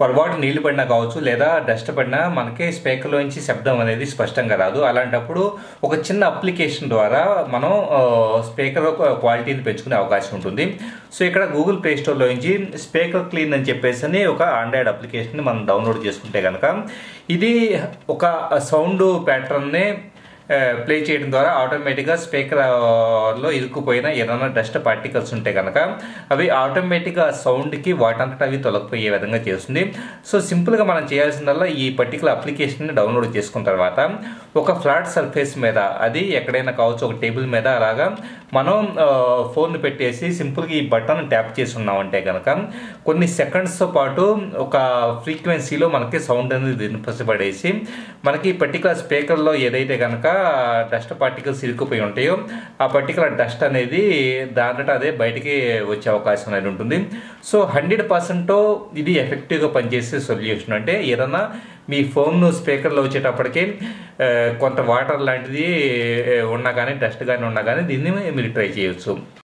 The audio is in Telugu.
పొరపాటు నీళ్ళు పడినా కావచ్చు లేదా డస్ట్ పడినా మనకి స్పీకర్లోంచి శబ్దం అనేది స్పష్టంగా రాదు. అలాంటప్పుడు ఒక చిన్న అప్లికేషన్ ద్వారా మనం స్పీకర్ క్వాలిటీని పెంచుకునే అవకాశం ఉంటుంది. సో ఇక్కడ గూగుల్ ప్లే స్టోర్లో నుంచి స్పీకర్ క్లీన్ అని చెప్పేసి ఒక ఆండ్రాయిడ్ అప్లికేషన్ మనం డౌన్లోడ్ చేసుకుంటే కనుక ఇది ఒక సౌండ్ ప్యాటర్న్ని ప్లే చేయడం ద్వారా ఆటోమేటిక్గా స్పీకర్లో ఇరుక్కుపోయిన ఏదైనా డస్ట్ పార్టికల్స్ ఉంటే కనుక అవి ఆటోమేటిక్గా సౌండ్కి వాటంతటా అవి తొలగిపోయే విధంగా చేస్తుంది. సో సింపుల్గా మనం చేయాల్సిందల్లా ఈ పర్టికులర్ అప్లికేషన్ని డౌన్లోడ్ చేసుకున్న తర్వాత ఒక ఫ్లాట్ సర్ఫేస్ మీద అది ఎక్కడైనా కావచ్చు ఒక టేబుల్ మీద అలాగా మనం ఫోన్ పెట్టేసి సింపుల్గా ఈ బటన్ ట్యాప్ చేసి ఉన్నామంటే కనుక కొన్ని సెకండ్స్తో పాటు ఒక ఫ్రీక్వెన్సీలో మనకి సౌండ్ అనేది వినిపించబడేసి మనకి పర్టికులర్ స్పీకర్లో ఏదైతే కనుక డస్ట్ పార్టికల్స్ ఇరుక్కుపోయి ఉంటాయో ఆ పర్టికులర్ డస్ట్ అనేది దాంట్లో అదే బయటికి వచ్చే అవకాశం అనేది ఉంటుంది. సో హండ్రెడ్ పర్సెంట్ ఇది ఎఫెక్టివ్గా పనిచేసే సొల్యూషన్ అంటే ఏదన్నా మీ ఫోన్ స్పీకర్లో వచ్చేటప్పటికి కొంత వాటర్ లాంటిది ఉన్నా కానీ డస్ట్ కానీ ఉన్నా కానీ దీన్ని మీరు ట్రై చేయొచ్చు.